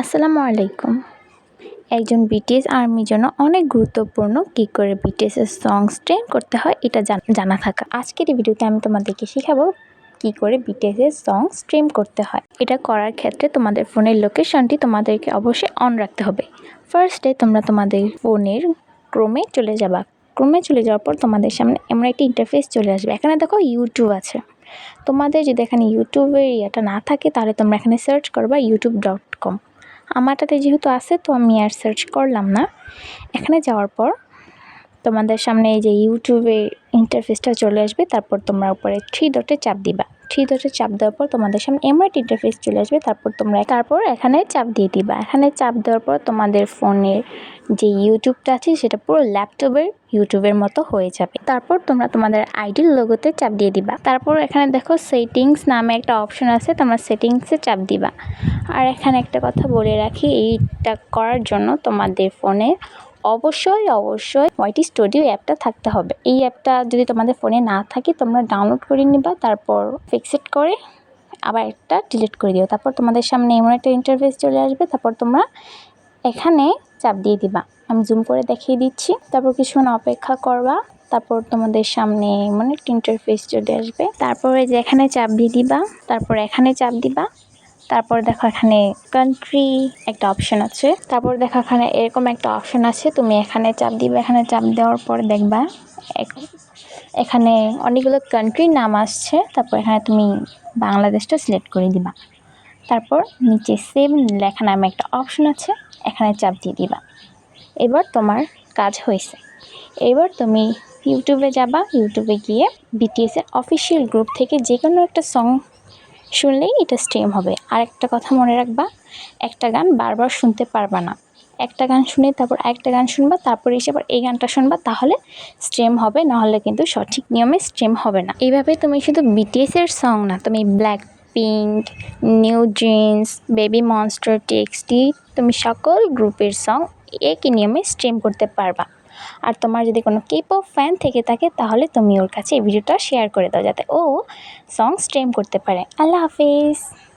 আসসালামু আলাইকুম। একজন বিটিএস আর্মির জন্য অনেক গুরুত্বপূর্ণ কী করে বিটিএসের সং স্ট্রিম করতে হয়, এটা জানা থাকা। আজকের এই ভিডিওতে আমি তোমাদেরকে শেখাবো কী করে বিটিএসের সং স্ট্রিম করতে হয়। এটা করার ক্ষেত্রে তোমাদের ফোনের লোকেশনটি তোমাদেরকে অবশ্যই অন রাখতে হবে। ফার্স্টে তোমরা তোমাদের ফোনের ক্রোমে চলে যাবা। ক্রোমে চলে যাওয়ার পর তোমাদের সামনে এমন একটি ইন্টারফেস চলে আসবে। এখানে দেখো ইউটিউব আছে। তোমাদের যদি এখানে ইউটিউবের ইয়েটা না থাকে, তাহলে তোমরা এখানে সার্চ করবা ইউটিউব ডট কম আমারটাতে যেহেতু আছে তো আমি আর সার্চ করলাম না। এখানে যাওয়ার পর তোমাদের সামনে এই যে ইউটিউবের ইন্টারফেসটা চলে আসবে, তারপর তোমরা উপরে থ্রি ডটে চাপ দিবা। থ্রি ডটে চাপ দেওয়ার পর তোমাদের সামনে এমন ইন্টারফেস চলে আসবে, তারপর তোমরা তারপর এখানে চাপ দিয়ে দিবা। এখানে চাপ দেওয়ার পর তোমাদের ফোনের যে ইউটিউবটা আছে, সেটা পুরো ল্যাপটপের ইউটিউবের মতো হয়ে যাবে। তারপর তোমরা তোমাদের আইডির লোগোতে চাপ দিয়ে দিবা। তারপর এখানে দেখো সেটিংস নামে একটা অপশন আছে, তোমরা সেটিংসে চাপ দিবা। আর এখানে একটা কথা বলে রাখি, এইটা করার জন্য তোমাদের ফোনে অবশ্যই অবশ্যই ওয়াইটি স্টুডিও অ্যাপটা থাকতে হবে। এই অ্যাপটা যদি তোমাদের ফোনে না থাকে, তোমরা ডাউনলোড করে নিবা, তারপর ফিক্সড করে আবার একটা ডিলিট করে দিও। তারপর তোমাদের সামনে এমন একটা ইন্টারফেস চলে আসবে, তারপর তোমরা এখানে চাপ দিয়ে দিবা। আমি জুম করে দেখিয়ে দিচ্ছি। তারপর কিছুক্ষণ অপেক্ষা করবা, তারপর তোমাদের সামনে মানে একটা ইন্টারফেস চলে আসবে। তারপরে যে এখানে চাপ দিয়ে দিবা, তারপর এখানে চাপ দিবা তারপর দেখো এখানে কান্ট্রি একটা অপশন আছে। তারপর দেখো এখানে এরকম একটা অপশন আছে, তুমি এখানে চাপ দিবে, এখানে চাপ দেওয়ার পর দেখবা এখানে অনেকগুলো কান্ট্রির নাম আসছে, তারপর এখানে তুমি বাংলাদেশটা সিলেক্ট করে দিবা। তারপর নিচে সেভ লেখা নামে একটা অপশন আছে, এখানে চাপ দিয়ে দিবা। এবার তোমার কাজ হয়েছে। এবার তুমি ইউটিউবে যাবা ইউটিউবে গিয়ে বিটিএসের অফিসিয়াল গ্রুপ থেকে যে কোনো একটা সং শুনলেই এটা স্টেম হবে। আর একটা কথা মনে রাখবা, একটা গান বারবার শুনতে পারবা না। একটা গান শুনে তারপর একটা গান শুনবা, তারপর এসে আবার এই গানটা শুনবা, তাহলে স্ট্রিম হবে, নাহলে কিন্তু সঠিক নিয়মে স্ট্রিম হবে না। এইভাবে তুমি শুধু বিটিএসের সং না, তুমি Blackpink NewJeans Babymonster টেক্সটি তুমি সকল গ্রুপের সং একই নিয়মে স্ট্রিম করতে পারবা। আর তোমার যদি কোনো কেপ ফ্যান থেকে থাকে, তাহলে তুমি ওর কাছে এই ভিডিওটা শেয়ার করে দাও, যাতে ও সং স্ট্রিম করতে পারে। আল্লাহ হাফিজ।